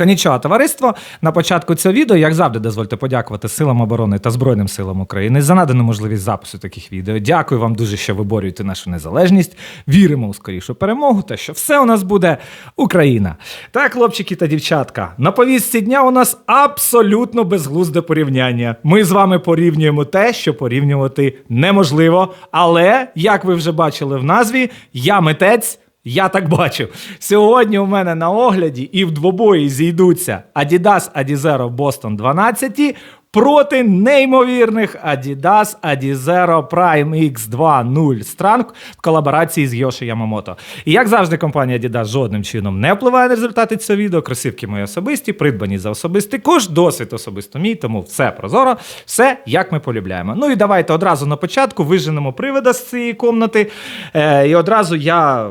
Конічого товариство. На початку цього відео, як завжди, дозвольте подякувати Силам оборони та Збройним силам України за надану можливість запису таких відео. Дякую вам дуже, що виборюєте нашу незалежність. Віримо у скорішу перемогу та що все у нас буде Україна. Так, хлопчики та дівчатка, на повістці дня у нас абсолютно безглузде порівняння. Ми з вами порівнюємо те, що порівнювати неможливо. Але, як ви вже бачили в назві, я митець. Я так бачу. Сьогодні у мене на огляді і в двобої зійдуться Adidas Adizero Boston 12 проти неймовірних Adidas Adizero Prime X2 0 Strang в колаборації з Йоші Ямамото. І як завжди, компанія Adidas жодним чином не впливає на результати цього відео. Кросівки мої особисті, придбані за особистий кошт, досвід особисто мій, тому все прозоро, все як ми полюбляємо. Ну і давайте одразу на початку виженемо привида з цієї комнати. Е, і одразу я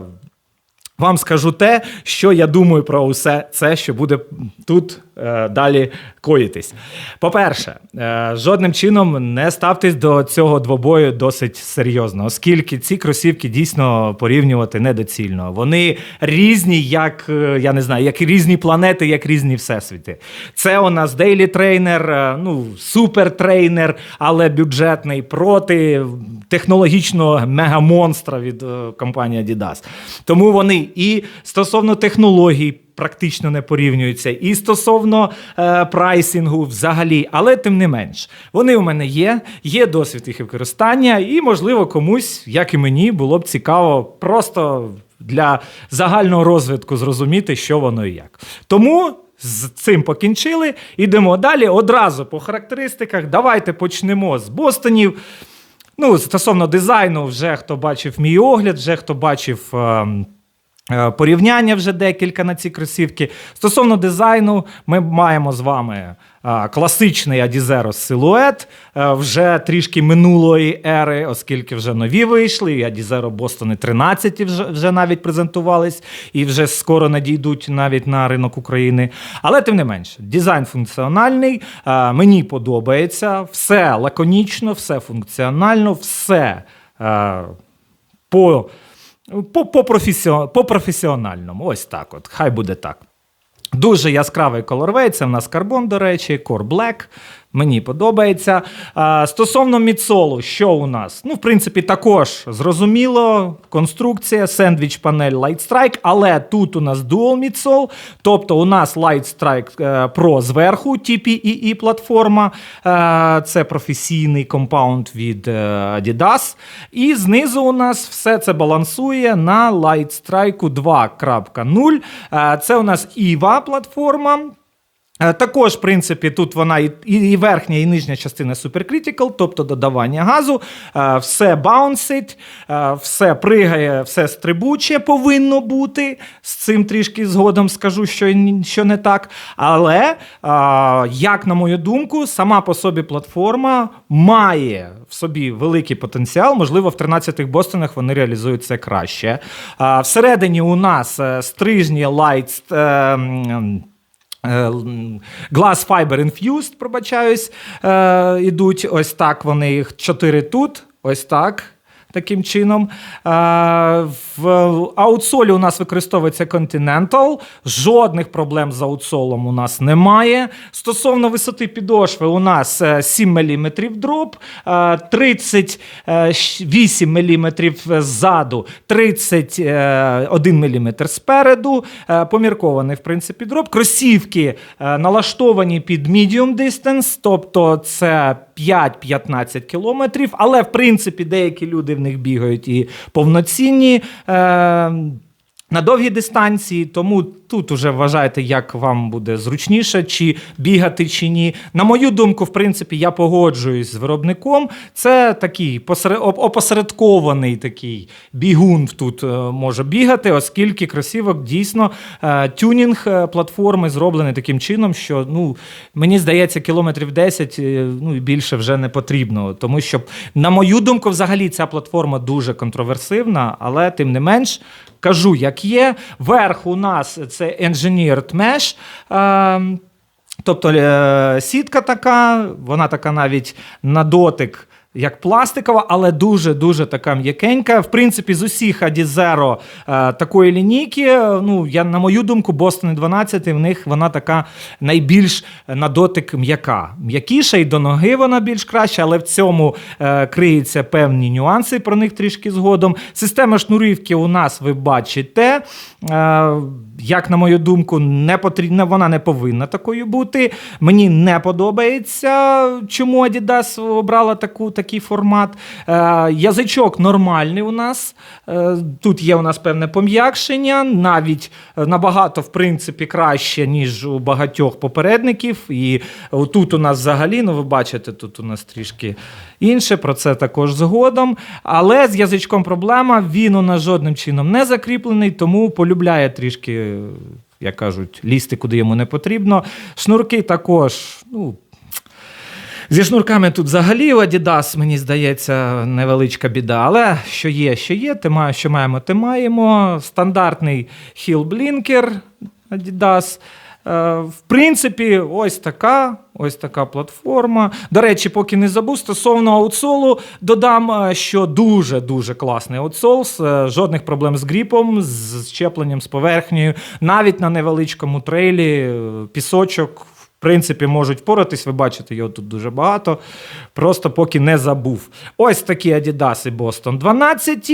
вам скажу те, що я думаю про усе це, що буде тут далі коїтись. По-перше, е, жодним чином не ставтесь до цього двобою досить серйозно, оскільки ці кросівки дійсно порівнювати недоцільно. Вони різні, як е, я не знаю, як різні планети, як різні всесвіти. Це у нас дейлі трейнер, е, ну супер трейнер, але бюджетний проти технологічного мегамонстра від е, компанії Adidas. Тому вони і стосовно технологій. Практично не порівнюються і стосовно е, прайсингу взагалі, але тим не менш, вони у мене є, є досвід їх використання, і, можливо, комусь, як і мені, було б цікаво просто для загального розвитку зрозуміти, що воно і як. Тому з цим покінчили. Ідемо далі. Одразу по характеристиках. Давайте почнемо з Бостонів. Ну, стосовно дизайну, вже хто бачив мій огляд, вже хто бачив. Е, Порівняння вже декілька на ці кросівки. Стосовно дизайну, ми маємо з вами е, класичний Adizero силует е, вже трішки минулої ери, оскільки вже нові вийшли. і Adizero Boston 13 вже, вже навіть презентувались і вже скоро надійдуть навіть на ринок України. Але тим не менше, дизайн функціональний. е, Мені подобається, все лаконічно, все функціонально, все е, по. По, по, професіо- по професіональному, ось так от, хай буде так. Дуже яскравий колорвей, це в нас карбон, до речі, Core Black. Мені подобається. Стосовно мідсолу, що у нас? Ну, в принципі, також зрозуміло, конструкція, сендвіч панель Light Strike, але тут у нас Dual мідсол, тобто у нас Light Strike е, Pro зверху, TPEE платформа, е, це професійний компаунд від е, Adidas. І знизу у нас все це балансує на Light Strike 2.0. Е, Це у нас EVA платформа. Е, Також, в принципі, тут вона і, і верхня, і нижня частина Supercritical, тобто додавання газу, Е, все баунсить, е, все пригає, все стрибуче повинно бути. З цим трішки згодом скажу, що, що не так. Але, як на мою думку, сама по собі платформа має в собі великий потенціал. Можливо, в 13-х Бостонах вони реалізують це краще. Всередині у нас стрижні Light. Е, Glass Fiber Infused, пробачаюсь, е, ідуть ось так. Вони їх чотири тут, ось так. Таким чином. Е, в аутсолі у нас використовується Continental. Жодних проблем з аутсолом у нас немає. Стосовно висоти підошви, у нас е, 7 мм дроп, е, 38 мм ззаду, 31 мм спереду. Е, Поміркований, в принципі, дроп. Кросівки е, налаштовані під medium distance, тобто це 5-15 кілометрів, але в принципі деякі люди в них бігають і повноцінні. Е, на довгій дистанції, тому тут уже вважайте, як вам буде зручніше, чи бігати, чи ні. На мою думку, в принципі, я погоджуюсь з виробником. Це такий опосередкований такий бігун тут е, може бігати, оскільки кросівок дійсно е, тюнінг е, платформи зроблений таким чином, що ну, мені здається, кілометрів 10 е, ну, більше вже не потрібно. Тому що, на мою думку, взагалі ця платформа дуже контроверсивна, але тим не менш. Кажу, як є. Верх у нас це Engineered Mesh. Е, Тобто е, сітка така, вона така навіть на дотик як пластикова, але дуже-дуже така м'якенька. В принципі, з усіх Adizero е, такої лінійки, е, ну, я, на мою думку, Boston 12 в них вона така найбільш на дотик м'яка. М'якіша і до ноги вона більш краща, але в цьому е, криються певні нюанси, про них трішки згодом. Система шнурівки у нас, ви бачите. Е, як на мою думку, не потрібна, вона не повинна такою бути. Мені не подобається, чому Adidas обрала таку, такий формат. Е, язичок нормальний у нас. Е, тут є у нас певне пом'якшення, навіть е, набагато, в принципі, краще, ніж у багатьох попередників. І тут у нас взагалі, ну ви бачите, тут у нас трішки інше, про це також згодом. Але з язичком проблема, він у нас жодним чином не закріплений, тому полюбляє трішки, як кажуть, лізти, куди йому не потрібно. Шнурки також, ну. Зі шнурками тут взагалі у Adidas, мені здається, невеличка біда. Але що є, що є, те що маємо, те маємо. Стандартний Blinker Adidas. Е, В принципі, ось така, ось така платформа. До речі, поки не забув, стосовно аутсолу, додам, е, що дуже-дуже класний аутсол, е, жодних проблем з гріпом, з щепленням, з поверхнею. Навіть на невеличкому трейлі пісочок. Принципі, можуть впоратись, ви бачите, його тут дуже багато. Просто поки не забув. Ось такі Adidas і Boston 12.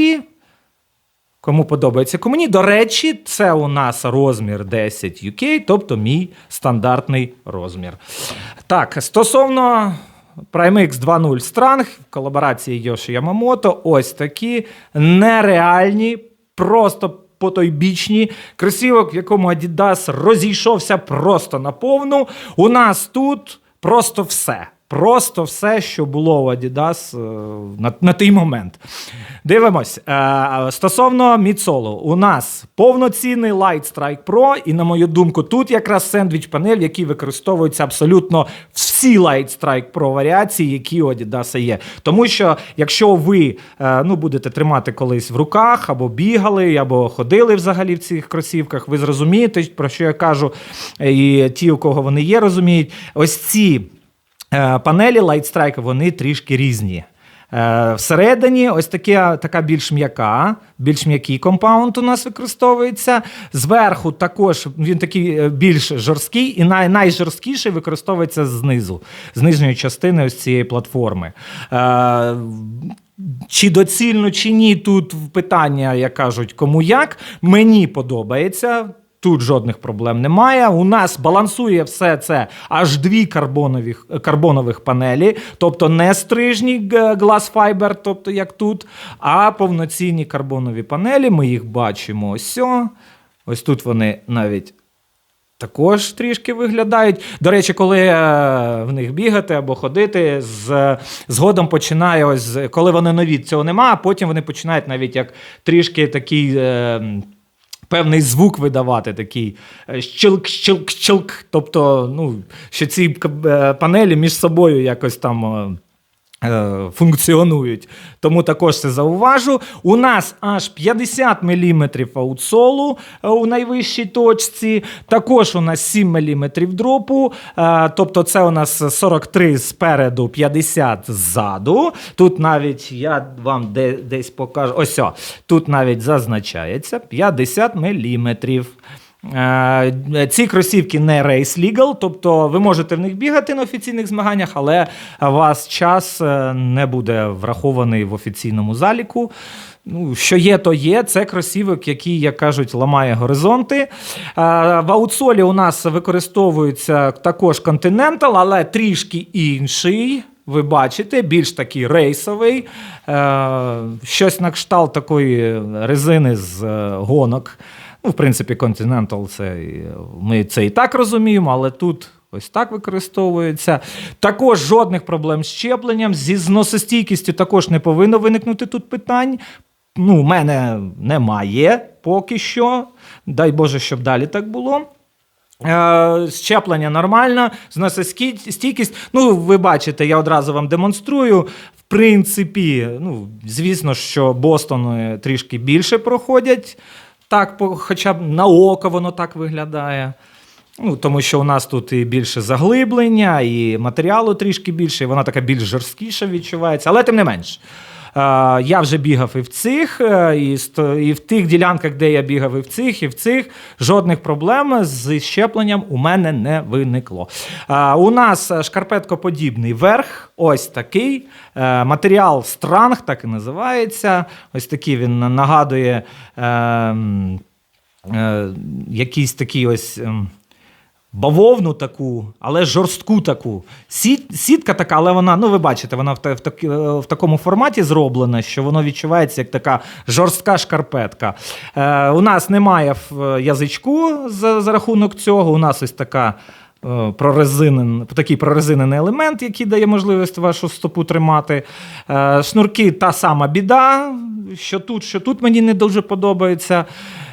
Кому подобається кому ні. До речі, це у нас розмір 10 UK, тобто мій стандартний розмір. Так, стосовно PrimeX 2.0 Strang в колаборації Йоші Ямамото, ось такі нереальні, просто потойбічні кросівок, в якому Адідас розійшовся просто наповну. У нас тут просто все. Просто все, що було у Adidas е, на, на той момент. Дивимось. Е, стосовно Міцолу, у нас повноцінний Light Strike Pro, і, на мою думку, тут якраз сендвіч панель, який використовується абсолютно всі Light Strike Pro варіації, які у Adidas є. Тому що, якщо ви е, ну, будете тримати колись в руках, або бігали, або ходили взагалі в цих кросівках, ви зрозумієте, про що я кажу, і ті, у кого вони є, розуміють. Ось ці. Е, Панелі Light вони трішки різні. Е, Всередині ось таке, така більш м'яка, більш м'який компаунд у нас використовується. Зверху також він такий е, більш жорсткий, і най, найжорсткіший використовується знизу, з нижньої частини ось цієї платформи. Е, чи доцільно, чи ні, тут питання, як кажуть, кому як. Мені подобається. Тут жодних проблем немає. У нас балансує все це аж дві карбонових, карбонових панелі, тобто не стрижні г- glass fiber, тобто як тут, а повноцінні карбонові панелі. Ми їх бачимо ось. Ось тут вони навіть також трішки виглядають. До речі, коли е, в них бігати або ходити, з, згодом починає ось, коли вони нові, цього нема, а потім вони починають навіть як трішки такий. Певний звук видавати такий е, щелк, щелк, щелк. Тобто, ну, що ці е, панелі між собою якось там е, функціонують. Тому також це зауважу. У нас аж 50 мм аутсолу е, у найвищій точці. Також у нас 7 мм дропу. е, Тобто, це у нас 43 спереду, 50 ззаду. Тут навіть я вам десь покажу. Ось, тут навіть зазначається 50 мм. Е, Ці кросівки не Race Legal, тобто ви можете в них бігати на офіційних змаганнях, але вас час е, не буде врахований в офіційному заліку. Ну, що є, то є. Це кросівок, який, як кажуть, ламає горизонти. Е, В аутсолі у нас використовується також Continental, але трішки інший. Ви бачите, більш такий рейсовий, щось на кшталт такої резини з гонок. Ну, в принципі, Continental це ми це і так розуміємо, але тут. Ось так використовується. Також жодних проблем з щепленням, зі зносостійкістю також не повинно виникнути тут питань. Ну, в мене немає поки що. Дай Боже, щоб далі так було. Е, Щеплення нормально, зносостійкість. Ну, ви бачите, я одразу вам демонструю. В принципі, ну, звісно, що Бостони трішки більше проходять. Так, хоча б на око воно так виглядає. Ну, тому що у нас тут і більше заглиблення, і матеріалу трішки більше, і вона така більш жорсткіша відчувається, але тим не менш. Е, Я вже бігав і в цих, е, і і в тих ділянках, де я бігав, і в цих, і в цих. Жодних проблем з щепленням у мене не виникло. Е, У нас шкарпеткоподібний верх, ось такий. Матеріал странг, так і називається. Ось такий він нагадує. е, м, е, якийсь такий ось. Бавовну таку, але жорстку таку. Сіт, сітка така, але вона, ну ви бачите, вона в, в, такі- е, в такому форматі зроблена, що воно відчувається як така жорстка шкарпетка. Е, у нас немає в- язичку за, за рахунок цього. У нас ось така. е, Прорезинен, такий прорезинений елемент, який дає можливість вашу стопу тримати. Е, Шнурки та сама біда, що тут, що тут мені не дуже подобається.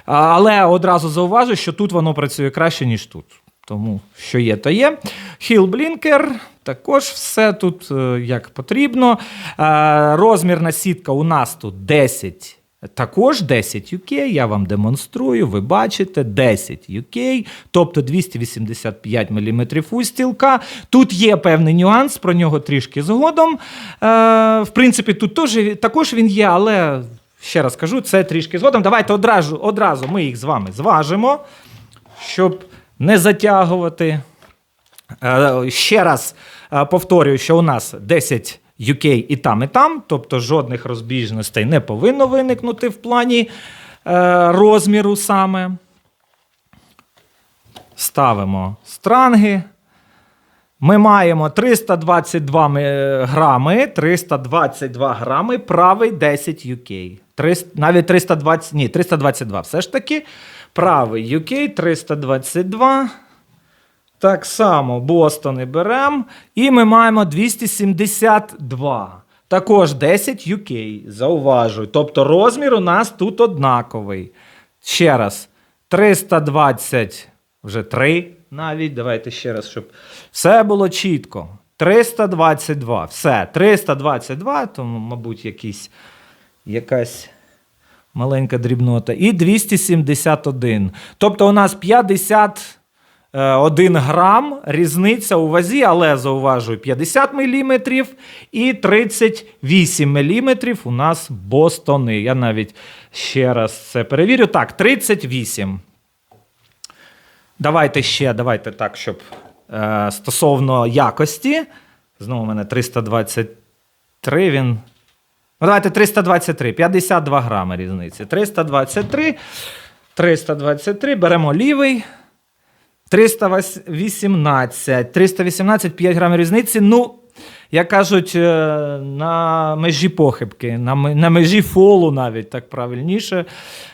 Але одразу зауважу, що тут воно працює краще, ніж тут. Тому що є, то є. Хіл блінкер. Також все тут е, як потрібно. Е, Розмірна сітка у нас тут 10. Також 10 UK, я вам демонструю, ви бачите, 10 UK, тобто 285 мм устілка. Тут є певний нюанс, про нього трішки згодом. Е, в принципі, тут теж, також він є, але ще раз кажу, це трішки згодом. Давайте одразу, одразу ми їх з вами зважимо, щоб не затягувати. Е, Ще раз е, повторюю, що у нас 10 UK і там, і там, тобто жодних розбіжностей не повинно виникнути в плані е, розміру саме. Ставимо странги. Ми маємо 322 грами, 322 грами, правий 10 UK. 300, навіть 320, ні, 322 все ж таки. Правий UK 322. Так само Бостони беремо. І ми маємо 272. Також 10 UK, зауважую. Тобто розмір у нас тут однаковий. Ще раз, 320, вже 3 навіть. Давайте ще раз, щоб все було чітко. 322. Все, 322, тому, мабуть, якийсь, якась маленька дрібнота. І 271. Тобто у нас 50. е, 1 грам різниця у вазі, але зауважую 50 мм і 38 мм у нас бостони. Я навіть ще раз це перевірю. Так, 38. Давайте ще, давайте так, щоб е, стосовно якості. Знову у мене 323. Він. Ну, давайте 323, 52 грами різниці. 323, 323, беремо лівий. 318, 318, 5 грамів різниці. Ну, як кажуть, е, на межі похибки, на, межі фолу навіть так правильніше.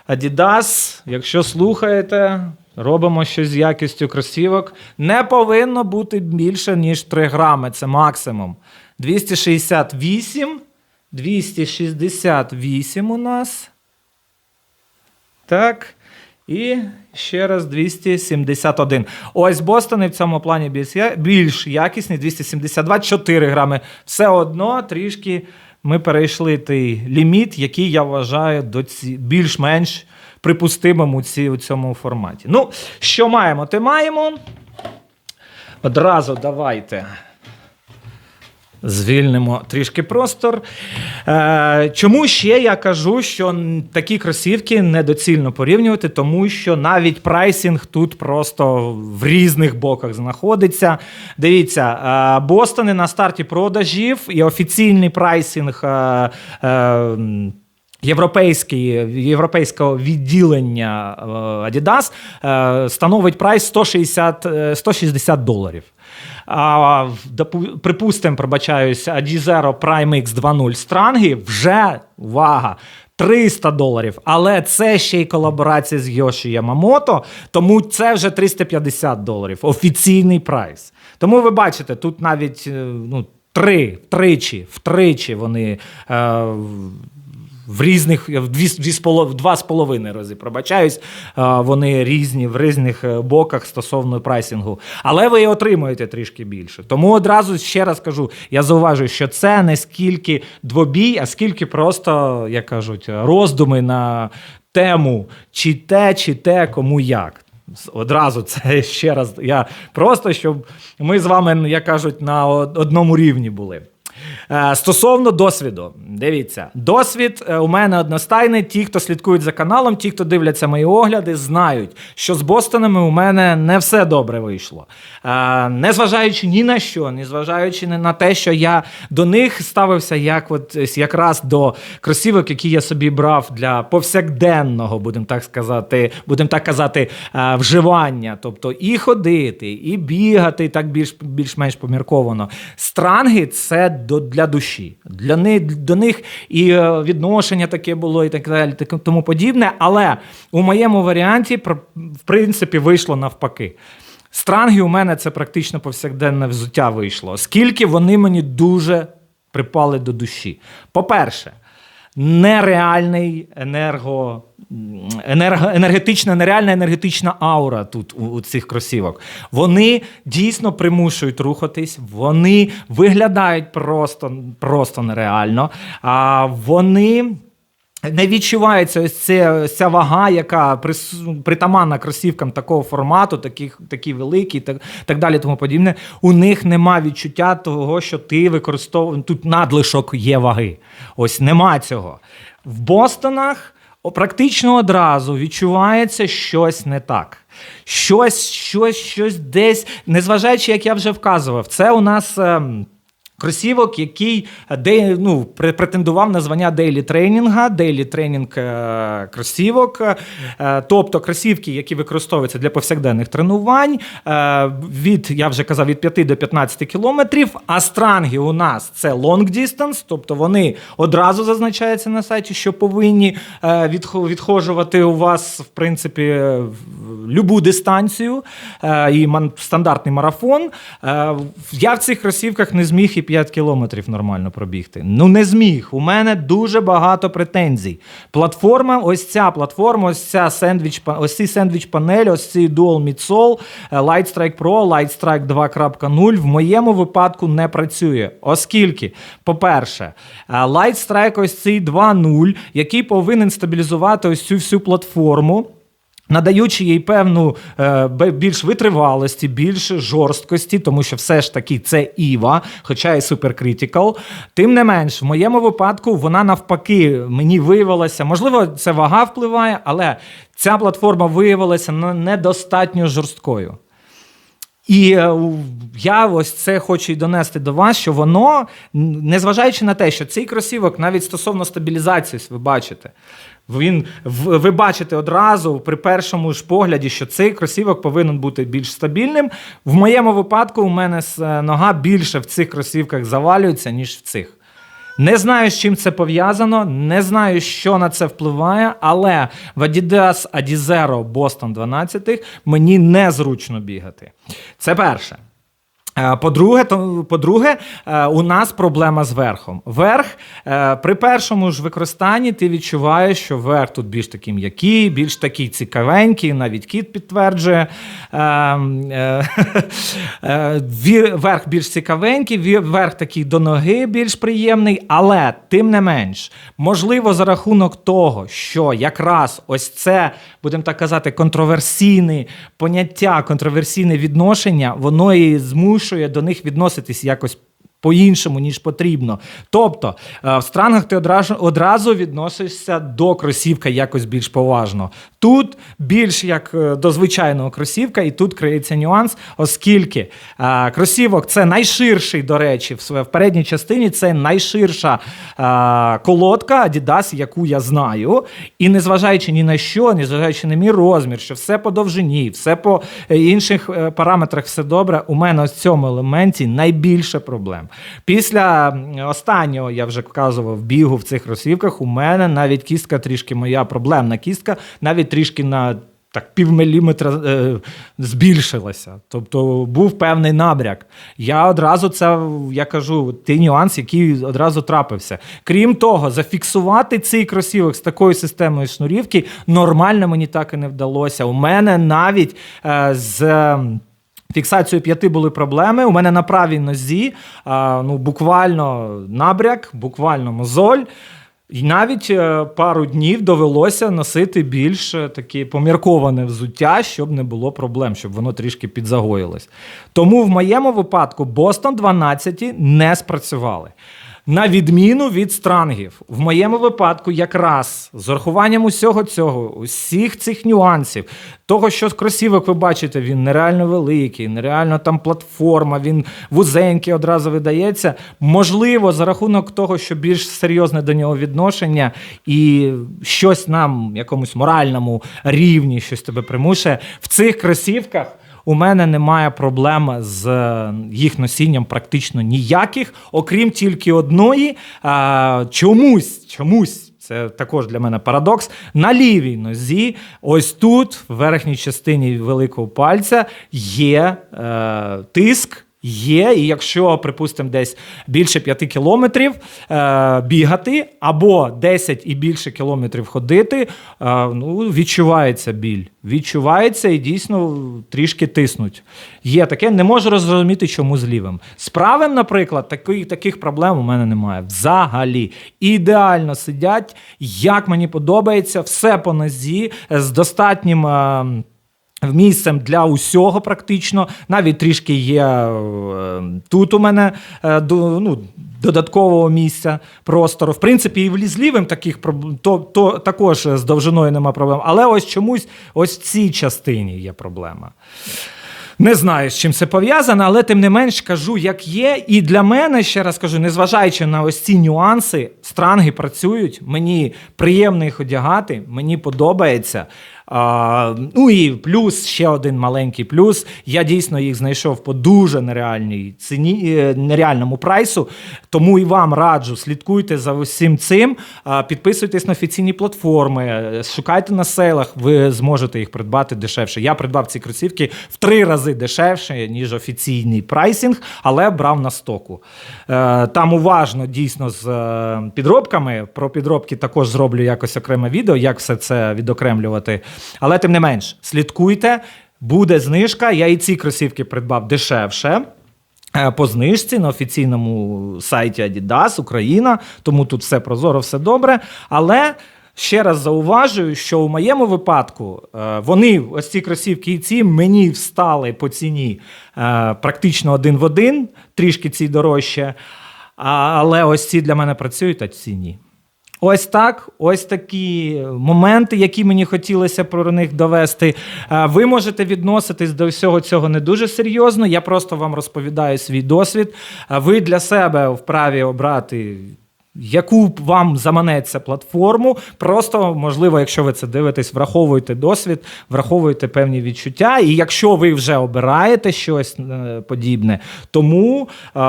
Adidas, якщо слухаєте, робимо щось з якістю кросівок. Не повинно бути більше, ніж 3 грами. Це максимум. 268, 268 у нас. Так. І ще раз 271. Ось Бостони в цьому плані більш, якісні, 272, 4 грами. Все одно трішки ми перейшли той ліміт, який я вважаю доці... більш-менш припустимим у, ці... у цьому форматі. Ну, що маємо, те маємо. Одразу давайте. Звільнимо трішки простор. Е, чому ще я кажу, що такі кросівки недоцільно порівнювати, тому що навіть прайсінг тут просто в різних боках знаходиться. Дивіться, е, Бостони на старті продажів і офіційний прайсінг. Е, європейського відділення Adidas становить прайс 160, е, 160 доларів. А, припустимо, пробачаюсь, Adizero Prime X 2.0 Странги вже увага. 300 доларів, але це ще й колаборація з Йоші Ямамото, тому це вже 350 доларів. Офіційний прайс. Тому ви бачите, тут навіть е, ну, три, втричі, втричі вони. Е, в різних в дві, дві з полов- два з половиною рази пробачаюсь. Вони різні в різних е, боках стосовно прайсингу. Але ви отримуєте трішки більше. Тому одразу ще раз кажу: я зауважую, що це не скільки двобій, а скільки просто, як кажуть, роздуми на тему, чи те, чи те, кому як. Одразу це ще раз. Я просто щоб ми з вами, як кажуть, на одному рівні були. Е, Стосовно досвіду, дивіться, досвід е, у мене одностайний. Ті, хто слідкують за каналом, ті, хто дивляться мої огляди, знають, що з Бостонами у мене не все добре вийшло. Е, Незважаючи ні на що, незважаючи на те, що я до них ставився як от якраз до кросівок, які я собі брав для повсякденного, будемо так сказати, будемо так казати, вживання. Тобто і ходити, і бігати так більш, більш-менш помірковано. Странги це до, для душі. Для них, до них і е, відношення таке було, і так далі, так, тому подібне. Але у моєму варіанті, в принципі, вийшло навпаки. Странги у мене це практично повсякденне взуття вийшло, оскільки вони мені дуже припали до душі. По-перше, нереальний енерго, енерго, енергетична, нереальна енергетична аура тут у, у цих кросівок. Вони дійсно примушують рухатись, вони виглядають просто, просто нереально. А вони. Не відчувається ось ось ця вага, яка притаманна кросівкам такого формату, таких, такі великі, так, так далі, тому подібне. У них нема відчуття того, що ти використовуєш тут надлишок є ваги. Ось нема цього. В Бостонах практично одразу відчувається щось не так. Щось, щось, щось десь, незважаючи, як я вже вказував, це у нас. ем, Кросівок, який е, де, ну, претендував на звання дейлі тренінга, дейлі тренінг е, кросівок, е, тобто кросівки, які використовуються для повсякденних тренувань, від, я вже казав, від 5 до 15 кілометрів, а странги у нас це long distance, тобто вони одразу зазначаються на сайті, що повинні відхожувати у вас, в принципі, любу дистанцію і стандартний марафон. Я в цих кросівках не зміг і 5 кілометрів нормально пробігти. Ну не зміг. У мене дуже багато претензій. Платформа, ось ця платформа, ось ця сендвіч, ось цей сендвіч панель, ось цей Dual Midsole, е, Light Strike Pro, Light Strike 2.0 в моєму випадку не працює. Оскільки, по-перше, е, Light ось цей 2.0, який повинен стабілізувати ось цю всю платформу. Надаючи їй певну е, більш витривалості, більш жорсткості, тому що все ж таки це Іва, хоча і суперкритикал. Тим не менш, в моєму випадку вона навпаки мені виявилася, можливо, це вага впливає, але ця платформа виявилася недостатньо жорсткою. І е, я ось це хочу і донести до вас, що воно, незважаючи на те, що цей кросівок навіть стосовно стабілізації, ви бачите, він ви бачите одразу при першому ж погляді, що цей кросівок повинен бути більш стабільним. В моєму випадку у мене е, нога більше в цих кросівках завалюється, ніж в цих. Не знаю, з чим це пов'язано, не знаю, що на це впливає, але в Adidas Adizero Boston 12 мені незручно бігати. Це перше. Е, По-друге, то, по-друге, е, у нас проблема з верхом. Верх е, при першому ж використанні ти відчуваєш, що верх тут більш такий м'який, більш такий цікавенький, навіть кіт підтверджує. Е, е, е, ві- Верх більш цікавенький, верх такий до ноги більш приємний, але тим не менш, можливо, за рахунок того, що якраз ось це, будемо так казати, контроверсійне поняття, контроверсійне відношення, воно і змушує до них відноситись якось. По-іншому, ніж потрібно. Тобто, е, в странгах ти одразу, одразу відносишся до кросівка якось більш поважно. Тут більш як е, до звичайного кросівка, і тут криється нюанс, оскільки е, кросівок це найширший, до речі, в, передній частині це найширша колодка Adidas, яку я знаю. І незважаючи ні на що, незважаючи на мій розмір, що все по довжині, все по інших параметрах все добре. У мене в цьому елементі найбільше проблем. Після останнього, я вже вказував, бігу в цих розсівках, у мене навіть кістка трішки моя проблемна кістка, навіть трішки на. Так, півміліметра е, збільшилася. Тобто був певний набряк. Я одразу це я кажу, той нюанс, який одразу трапився. Крім того, зафіксувати цей кросівок з такою системою шнурівки нормально мені так і не вдалося. У мене навіть е, з. Фіксацією п'яти були проблеми. У мене на правій нозі а, ну, буквально набряк, буквально мозоль. І навіть е, пару днів довелося носити більш е, таке помірковане взуття, щоб не було проблем, щоб воно трішки підзагоїлось. Тому в моєму випадку Бостон 12 не спрацювали. На відміну від странгів, в моєму випадку, якраз з урахуванням усього цього, усіх цих нюансів, того, що з кросівок ви бачите, він нереально великий, нереально там платформа, він вузенький одразу видається. Можливо, за рахунок того, що більш серйозне до нього відношення, і щось нам, якомусь моральному рівні, щось тебе примушує, в цих кросівках. У мене немає проблем з е, їх носінням практично ніяких, окрім тільки одної. А, чомусь, чомусь. Це також для мене парадокс. На лівій нозі, ось тут, в верхній частині великого пальця, є е, тиск. Є, і якщо, припустимо, десь більше 5 кілометрів е, бігати, або 10 і більше кілометрів ходити, е, ну, відчувається біль. Відчувається і дійсно трішки тиснуть. Є таке, не можу розуміти, чому з лівим. З правим, наприклад, таких, таких проблем у мене немає. Взагалі. Ідеально сидять, як мені подобається, все по нозі, з достатнім. Е, Місцем для усього практично, навіть трішки є е, тут у мене е, ну, додаткового місця простору. В принципі, і в лівим таких то, то також з довжиною нема проблем. Але ось чомусь ось в цій частині є проблема. Не знаю, з чим це пов'язано, але тим не менш кажу, як є. І для мене, ще раз кажу, незважаючи на ось ці нюанси, странги працюють. Мені приємно їх одягати, мені подобається. А, ну і плюс, ще один маленький плюс. Я дійсно їх знайшов по дуже нереальній ціні, е, нереальному прайсу. Тому і вам раджу, слідкуйте за усім цим, підписуйтесь на офіційні платформи, е, шукайте на сейлах, ви зможете їх придбати дешевше. Я придбав ці кросівки в три рази дешевше, ніж офіційний прайсинг, але брав на стоку. Е, Там уважно дійсно з підробками. Про підробки також зроблю якось окреме відео, як все це відокремлювати. Але тим не менш, слідкуйте, буде знижка. Я і ці кросівки придбав дешевше. е, По знижці на офіційному сайті Adidas Україна, тому тут все прозоро, все добре. Але ще раз зауважую, що у моєму випадку е, вони, ось ці кросівки і ці, мені встали по ціні е, практично один в один, трішки ці дорожче. Але ось ці для мене працюють, а ці ні. Ось так, ось такі моменти, які мені хотілося про них довести. Е, Ви можете відноситись до всього цього не дуже серйозно. Я просто вам розповідаю свій досвід. Е, Ви для себе вправі обрати. Яку вам заманеться платформу, просто можливо, якщо ви це дивитесь, враховуйте досвід, враховуйте певні відчуття. І якщо ви вже обираєте щось е, подібне, тому е,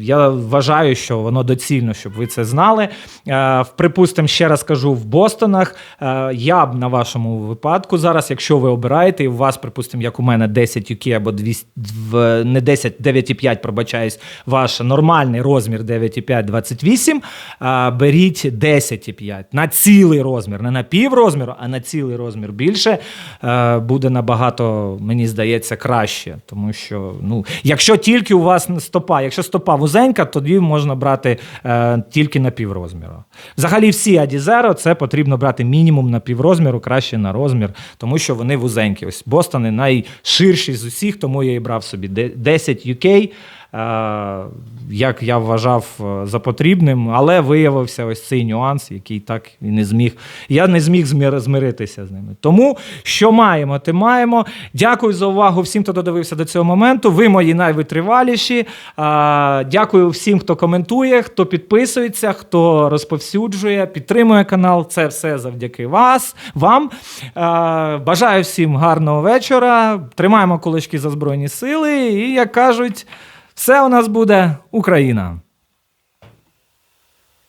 я вважаю, що воно доцільно, щоб ви це знали. Е, припустимо, ще раз кажу, в Бостонах е, я б на вашому випадку зараз, якщо ви обираєте, і у вас, припустимо, як у мене 10 UK або 200, в- не 10, 9,5, пробачаюсь, ваш нормальний розмір 9,5, 28, е, беріть 10,5 на цілий розмір, не на пів розміру, а на цілий розмір більше е, буде набагато, мені здається, краще. Тому що, ну, якщо тільки у вас стопа, якщо стопа вузенька, тоді можна брати е, тільки на піврозміру. Взагалі, всі Adizero це потрібно брати мінімум на піврозміру, краще на розмір, тому що вони вузенькі. Ось Бостони найширші з усіх, тому я і брав собі 10 UK. Е, Як я вважав е, за потрібним, але виявився ось цей нюанс, який так і не зміг. Я не зміг змиритися з ними. Тому що маємо, те маємо. Дякую за увагу всім, хто додивився до цього моменту. Ви мої найвитриваліші. Е, Дякую всім, хто коментує, хто підписується, хто розповсюджує, підтримує канал. Це все завдяки вас, вам. Бажаю всім гарного вечора. Тримаємо кулачки за Збройні Сили. І як кажуть, все у нас буде Україна.